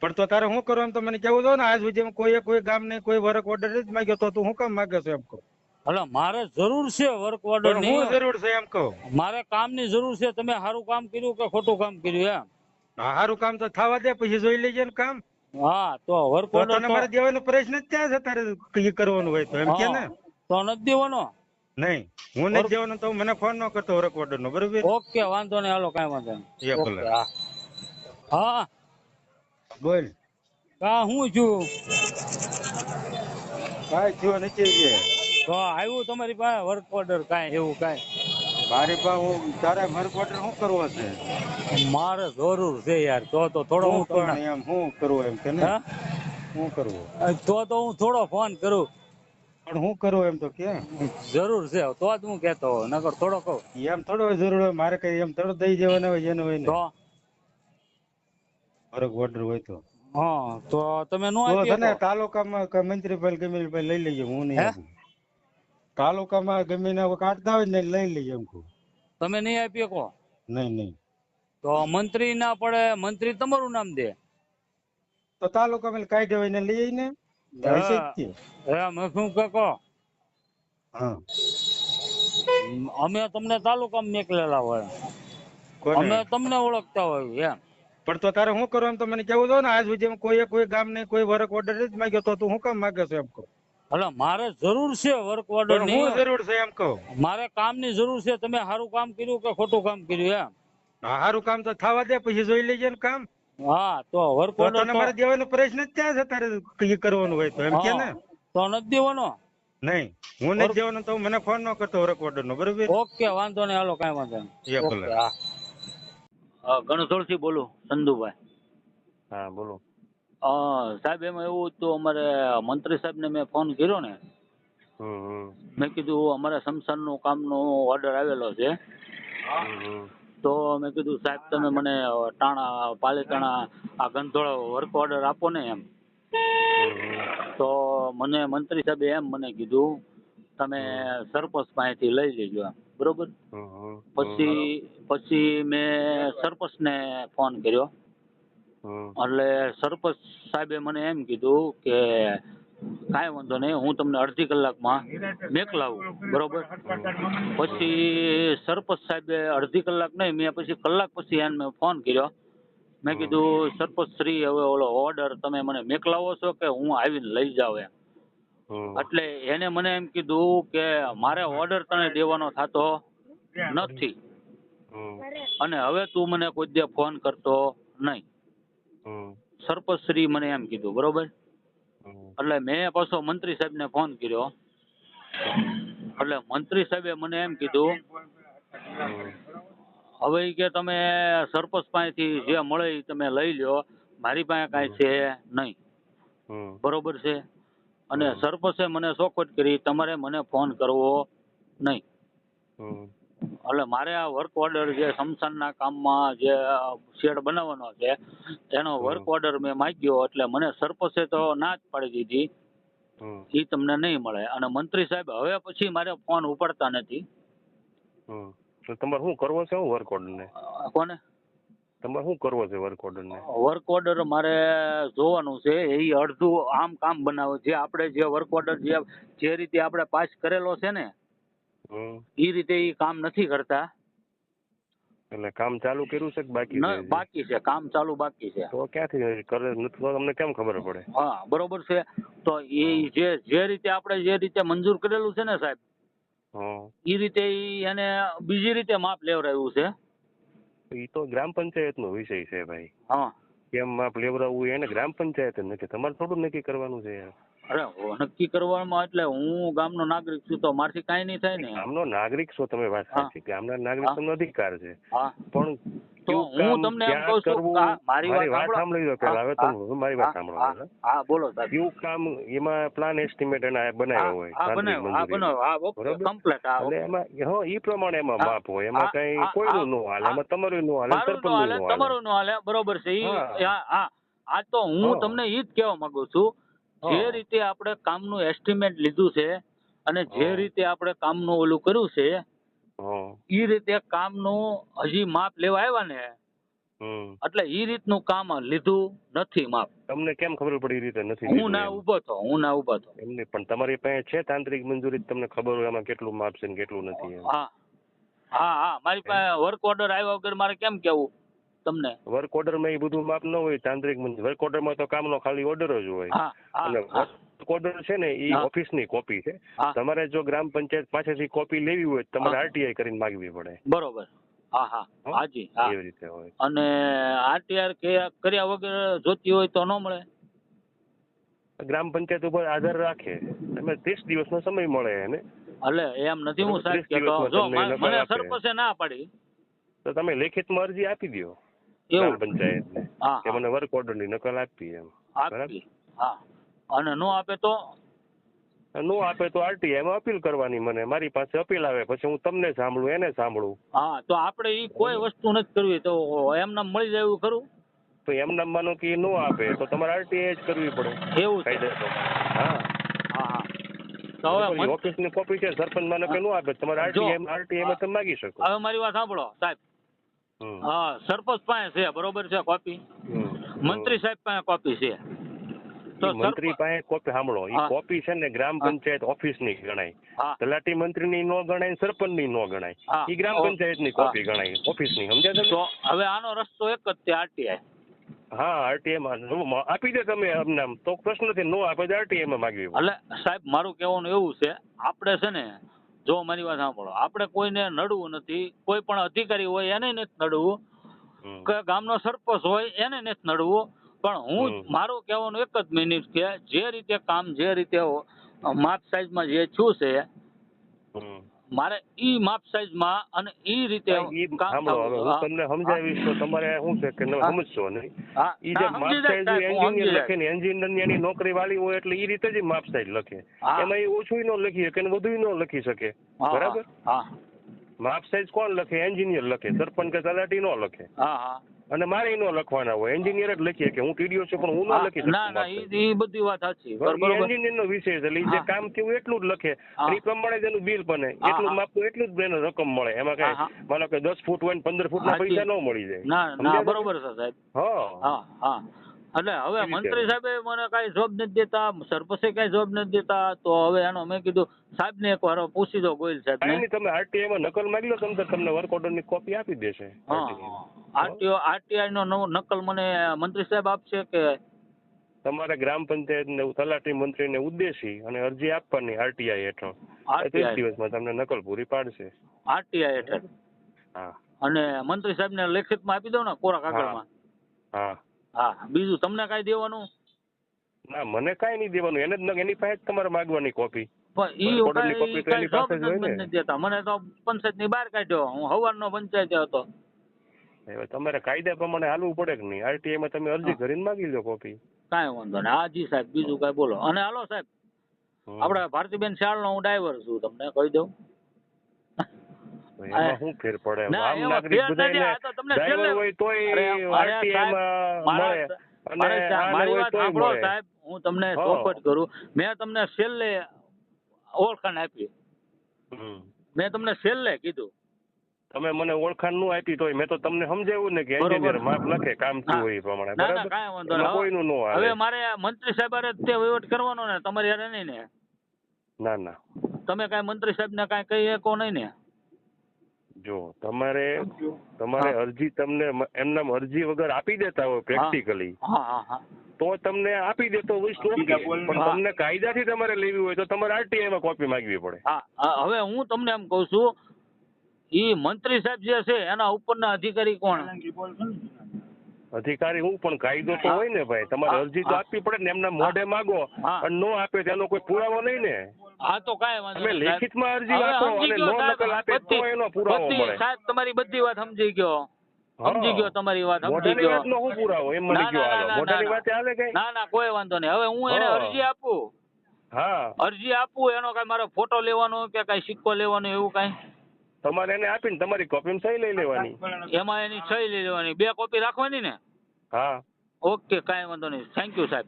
પણ તો તારે શું કરો એમ તો મને કેવું દો ને આજ સુધી કોઈ કોઈ ગામ ને કોઈ વર્ક ઓર્ડર જ માંગ્યો તો તું શું કામ માંગે છો એમ કહું. એટલે મારે જરૂર છે વર્ક ઓર્ડરની. જરૂર છે એમ કહો. મારે કામની જરૂર છે તમે સારું કામ કર્યું કે ખોટું કામ કર્યું એમ? સારું કામ તો થવા દે પછી જોઈ લેજે ને કામ. હા તો વર્ક ઓર્ડર તો મારે દેવાનો પ્રશ્ન જ ક્યાં છે તારે કઈ કરવાનું હોય તો? એમ કે ને. તો નથી દેવાનો? નહીં હું નથી દેવાનો તો મને ફોન ન કરતો વર્ક ઓર્ડર નો બરોબર? ઓકે વાંધો નહીં હાલો કઈ વાંધો નહીં. હા. બોલ. કા હું છું? કાંઈ થયો નથી કે? તો આવ્યું તમારી પાસે વર્ક ઓર્ડર કાંઈ? એવું કાંઈ? મારી પાસે હું તારે વર્ક ઓર્ડર શું કરવો છે? મારે જરૂર છે યાર તો તો થોડો હું હું પણ એમ શું કરવું એમ કે ને હું? શું કરવું? તો તો હું થોડો ફોન કરું. પણ હું કરું એમ તો કે? જરૂર છે તો જ હું કેતો નકર થોડો કહું. એમ થોડો જરૂર હોય મારે કઈ એમ થોડો દઈ જવાના હોય એનું હોય ને. તો વર્ક ઓર્ડર હોય તો. હા તો તમે નો આપી તને તાલુકામાં કે મંત્રીભાઈ ગમે તે ભાઈ લઈ લઈએ હું નહીં આપું. તાલુકામાં ગમે ને કાઢતા હોય ને લઈ લઈએ એમ કહું. તમે નહીં આપી શકો નહીં નહીં. તો મંત્રી ના પડે મંત્રી તમારું નામ દે. તો તાલુકામાં કાઢ્યા હોય ને લઈ. એમ શું કે કહો? હા. અમે તમને તાલુકામાં નીકળેલા હોય. અમે તમને ઓળખતા હોય એમ. પણ તો તારે શું કરો એમ તો મને કેવું દો ને આજ સુધી કોઈ કોઈ ગામ ને કોઈ વર્ક ઓર્ડર જ માંગ્યો તો તું શું કામ માંગે છે એમ કહું. એટલે મારે જરૂર છે વર્ક ઓર્ડરની. હું જરૂર છે એમ કહું. મારે કામની જરૂર છે તમે સારું કામ કર્યું કે ખોટું કામ કર્યું એમ? સારું કામ તો થવા દે પછી જોઈ લેજે ને કામ. હા તો વર્ક ઓર્ડર તો મારે દેવાનો પ્રશ્ન જ ક્યાં છે તારે કઈ કરવાનું હોય તો એમ કે ને? તો નથી દેવાનો? નહીં હું નથી દેવાનો તો મને ફોન ન કરતો વર્ક ઓર્ડર નો બરોબર? ઓકે વાંધો નહીં હાલો કાંઈ વાંધો નહીં. ભલે હા હા. ગણસોળથી બોલું સંધુભાઈ હા બોલો. અ, સાહેબ એમાં એવું હતું અમારે મંત્રી સાહેબને મેં ફોન કર્યો ને. મેં કીધું અમારે કામ કામનો ઓર્ડર આવેલો છે. તો મેં કીધું સાહેબ તમે મને ટાણા પાલીતાણા આ ગંધોળો વર્ક ઓર્ડર આપો ને એમ. તો મને મંત્રી સાહેબે એમ મને કીધું તમે સરપંચ પાસેથી લઈ લેજો એમ. બરોબર. પછી પછી મેં સરપંચને ફોન કર્યો. એટલે સરપંચ સાહેબે મને એમ કીધું કે કાંઈ વાંધો નહીં હું તમને અડધી કલાકમાં મેકલાવું બરોબર? પછી સરપંચ સાહેબે અડધી કલાક નહીં મેં પછી કલાક પછી એને મેં ફોન કર્યો. મેં કીધું સરપંચ શ્રી હવે ઓલો ઓર્ડર તમે મને મેકલાવો છો કે હું આવીને લઈ જાઉં એમ. એટલે એને મને એમ કીધું કે મારે ઓર્ડર તને દેવાનો થતો નથી. અને હવે તું મને કોઈ દે ફોન કરતો નહીં. હમ. શ્રી મને એમ કીધું બરોબર? એટલે મેં પાછો મંત્રી સાહેબને ફોન કર્યો. એટલે મંત્રી સાહેબે મને એમ કીધું હવે કે તમે સરપંચ પાસેથી જે મળે તમે લઈ લ્યો. મારી પાસે કાંઈ છે નહીં. બરોબર છે? અને સરપંચે મને ચોખવટ કરી તમારે મને ફોન કરવો નહીં. એટલે મારે આ વર્ક ઓર્ડર જે સમસાનના કામમાં જે શેડ બનાવવાનો છે એનો વર્ક ઓર્ડર મેં માગ્યો એટલે મને સરપંચે તો ના જ પાડી દીધી. એ તમને નહીં મળે. અને મંત્રી સાહેબ હવે પછી મારે ફોન ઉપાડતા નથી. તમારે શું કરવો છે વર્ક ઓર્ડર ને? કોને? તમારે શું કરવો છે વર્ક ઓર્ડર ને? વર્ક ઓર્ડર મારે જોવાનું છે. એ અડધું આમ કામ બનાવે. જે આપણે જે વર્ક ઓર્ડર જે જે રીતે આપણે પાસ કરેલો છે ને એ રીતે એ કામ નથી કરતા. એટલે કામ ચાલુ કર્યું છે કે બાકી છે? બાકી છે. કામ ચાલુ બાકી છે. તો ક્યાંથી કરે? નથી તમને કેમ ખબર પડે? હા બરોબર છે. તો એ જે જે રીતે આપણે જે રીતે મંજૂર કરેલું છે ને સાહેબ એ રીતે એને બીજી રીતે માપ લેવડાવ્યું છે. એ તો ગ્રામ પંચાયત નો વિષય છે ભાઈ. હા. કેમ માપ લેવડાવવું એને ગ્રામ પંચાયત નક્કી તમારે થોડું નક્કી કરવાનું છે યાર. અરે નક્કી કરવામાં એટલે હું ગામનો નાગરિક છું તો મારથી કાંઈ નહીં થાય ને. ગામનો નાગરિક છો તમે વાત સાચી. ગામના નાગરિક. તમને અધિકાર છે. પણ તો હું તમને એમ કહું છું મારી વાત સાંભળી. લો પહેલા. હવે તમે મારી વાત સાંભળો હા, બોલો સાહેબ. કયું કામ એમાં પ્લાન એસ્ટિમેટ એને બનાવ્યો હોય હા બનાવ્યો હા બનાવ્યો. હા ઓકે કમ્પ્લીટ હા એટલે એમાં હો ઈ પ્રમાણે એમાં માપ હોય. એમાં કઈ કોઈ કોઈનું નો હાલે. એમાં તમારું નો હાલે મારું સરપંચ નો હાલે તમારું નો હાલે. બરોબર છે. ઈ હા. આ તો હું. તમને ઈ જ કહેવા માંગુ છું જે રીતે આપણે કામનું એસ્ટિમેટ લીધું છે અને જે રીતે આપણે કામનું ઓલું કર્યું છે એ ઈ રીતે કામનું હજી માપ લેવા આવ્યા ને એટલે એ રીતનું કામ લીધું નથી માપ. તમને કેમ ખબર પડી રીતે નથી હું ના ઊભો તો હું ના ઊભો તો એમ નહીં પણ તમારી પાસે છે તાંત્રિક મંજૂરી તમને ખબર હોય એમાં કેટલું માપ છે ને કેટલું નથી હા. હા હા મારી પાસે વર્ક ઓર્ડર આવ્યા વગર મારે કેમ કેવું? તમને? વર્ક ઓર્ડરમાં એ બધું માપ ન હોય તાંત્રિક મંજૂરી વર્ક ઓર્ડરમાં તો કામનો ખાલી ઓર્ડર જ હોય. અને વર્ક ઓર્ડર છે ને એ ઓફિસની કોપી છે. તમારે જો ગ્રામ પંચાયત પાસેથી કોપી લેવી હોય તમારે આરટીઆઈ કરીને માગવી પડે. બરોબર. હા હા. હાજી એવી રીતે હોય. અને આરટીઆર કર્યા વગર જોતી હોય તો ન મળે? ગ્રામ પંચાયત ઉપર આધાર રાખે. તમે ત્રીસ દિવસનો સમય મળે એને. એટલે એમ નથી હું સાહેબ જો મને. સરપંચે ના પાડી. તો તમે લેખિતમાં અરજી આપી દો એવું. પંચાયતને. હા કે મને વર્ક ઓર્ડરની નકલ આપી એમ. આપી. હા. અને નો આપે તો? નો આપે તો આરટીઆઈ માં અપીલ કરવાની મને. મારી પાસે અપીલ આવે પછી હું તમને સાંભળું એને સાંભળું. હા તો આપણે ઈ કોઈ વસ્તુ નથી કરવી. તો એમને મળી જાય એવું ખરું? તો એમ નામ માનો કે નો આપે તો તમારે આરટીઆઈ જ કરવી પડે. એવું છે. કાયદા પ્રમાણે. હા. હા હા. તો હવે ઓફિસની કોપી છે સરપંચ માનો કે નો આપે તમારે આરટીઆઈ આરટીઆઈ માં તમે માગી શકો. હવે મારી વાત સાંભળો સાહેબ. હા સરપંચ પાસે છે બરોબર છે કોપી મંત્રી સાહેબ પાસે કોપી છે. તો મંત્રી પાસે કોપી સાંભળો એ કોપી છે ને ગ્રામ પંચાયત ઓફિસની ગણાય તલાટી મંત્રી ની નો ગણાય સરપંચની નો ગણાય એ ગ્રામ. પંચાયતની કોપી ગણાય ઓફિસની સમજ્યા તો હવે આનો રસ્તો એક જ છે આરટીઆઈ હા આરટીઆઈ માં આપી દે તમે અમને તો પ્રશ્ન નથી નો આપે આરટીઆઈ માં માગવી એટલે સાહેબ મારું કહેવાનું એવું છે આપણે છે ને જો મારી વાત સાંભળો આપણે કોઈને નડવું નથી કોઈ પણ અધિકારી હોય એને નથી નડવું. કે ગામનો સરપંચ હોય એને નથી નડવું પણ હું. મારું કહેવાનું એક જ મિનિટ કે જે રીતે કામ જે રીતે માપ સાઈઝમાં જે છું છે. મારે ઈ માપ સાઈઝમાં અને ઈ રીતે. તમને સમજાવીશ તો તમારે શું છે કે સમજશો નહીં. ઈ જે માપ સાઈઝ એન્જિનિયર લખે ને એન્જિનિયરની એની નોકરી વાળી હોય એટલે ઈ રીતે જ માપ સાઈઝ લખે. એમાં એ ઓછું નો લખી શકે ને વધુ નો લખી શકે. બરાબર? હા. માપ સાઈઝ કોણ લખે? એન્જિનિયર લખે. સરપંચ કે તલાટી નો લખે. હા હા. અને મારે નો લખવાના હોય. એન્જિનિયર જ લખીએ કે હું ટીડીઓ છું પણ હું નો લખી શકું ના ના. ઈ બધી વાત સાચી. બરોબર. એન્જિનિયર નો વિષય છે એટલે જે કામ થયું એટલું જ લખે. એ પ્રમાણે જ એનું બિલ બને. એટલું હા. એટલું જ એને રકમ મળે. એમાં કઈ માનો કે દસ ફૂટ હોય ને પંદર ફૂટ ના પૈસા ન મળી જાય. ના ના બરોબર છે સાહેબ. હા. હા હા. એટલે હવે મંત્રી સાહેબે મને કઈ જોબ નથી દેતા સરપંચે કઈ જોબ નથી દેતા તો હવે એનો મેં કીધું સાહેબને એક વાર પૂછી દો ગોયલ સાહેબ તમે આરટીઆઈ માં નકલ માંગી લો તમને તમને વર્ક ઓર્ડરની કોપી આપી દેશે હા. આરટીઓ આરટીઆઈ નો નકલ મને મંત્રી સાહેબ આપશે કે તમારે ગ્રામ પંચાયત ને તલાટી મંત્રી ને ઉદ્દેશી અને અરજી આપવાની આરટીઆઈ હેઠળ. ત્રીસ દિવસમાં તમને નકલ પૂરી પાડશે. આરટીઆઈ હેઠળ. હા. અને મંત્રી સાહેબ ને લેખિતમાં આપી દો ને કોરા કાગળમાં? હા. હા. બીજું તમને કઈ દેવાનું? ના મને કાઈ નહીં દેવાનું. એને જ એની પાસે જ તમારે માગવાની કોપી પણ ઈ Order ની કાંઈ તો એની પાસે જ હોય ને. મને તો બહાર કાઢ્યો. હું હવારનો પંચાયત હતો. હવે તમારે કાયદા પ્રમાણે હાલવું પડે કે નહીં? આરટીઆઈ માં તમે અરજી કરીને માગી લો કોપી કાંઈ વાંધો નહીં. હા જી સાહેબ બીજું કાંઈ બોલો. અને હાલો સાહેબ. આપણે ભારતીબેન શાળનો હું ડ્રાઈવર છું તમને કહી દઉં. શું ફેર પડે? આમ નાગરિક હોય તોયમાં મારા- વાત સાંભળો સાહેબ હું તમને. ચોખવટ કરું. મેં તમને છેલ્લે ઓળખાણ આપી. મેં તમને છેલ્લે કીધું. તમે મને ઓળખાણનું આપી તોય મેં તો તમને સમજાવ્યું ને કે એન્જિનિયર માપ લખે કામ. શું હોય એ પ્રમાણે ના ના બરાબર? કોઈનું નો હવે- હવે મારે મંત્રી સાહેબ તે વહીવટ કરવાનો ને તમારી હારે નહીં ને. ના ના. તમે કાંઈ મંત્રી સાહેબને કાંઈ કહી શકો નહીં ને? જો તમારે તમારે અરજી તમને એમના અરજી વગર આપી દેતા હોય પ્રેક્ટિકલી હા હા હા. તો તમને આપી દેતો હોય તો પણ તમને કાયદાથી તમારે લેવી હોય તો તમારે આરટીઆઈ માં કોપી માંગવી પડે. હવે હું તમને એમ કહું છું ઈ મંત્રી સાહેબ જે છે એના ઉપરના અધિકારી કોણ? અધિકારી હું પણ કાયદો તો હોય ને ભાઈ તમારે અરજી તો આપવી પડે ને એમના મોઢે માગો અને નો આપે તેનો કોઈ પુરાવો નહીં ને. હા તો કાંઈ વાંધો તમે. લેખિતમાં અરજી આપો અને નો નકલ આપે તો એનો પુરાવો મળે. સાહેબ તમારી બધી વાત સમજી ગયો. સમજી ગયો તમારી વાત સમજી ગયો. શું પુરાવો? એમ મને ના, ના, ના, મોઢાની ના, હાલે કઈ? ના ના કોઈ વાંધો નહીં. હવે હું એને અરજી આપું. હા. અરજી આપું એનો કાંઈ મારો ફોટો લેવાનો કે કાંઈ સિક્કો લેવાનો એવું કાંઈ? તમારે એને આપીને તમારી કોપી સહી લઈ લેવાની. એમાં એની સહી લઈ લેવાની. બે કોપી રાખવાની ને? હા. ઓકે કાંઈ વાંધો નહીં. થેન્ક યુ સાહેબ.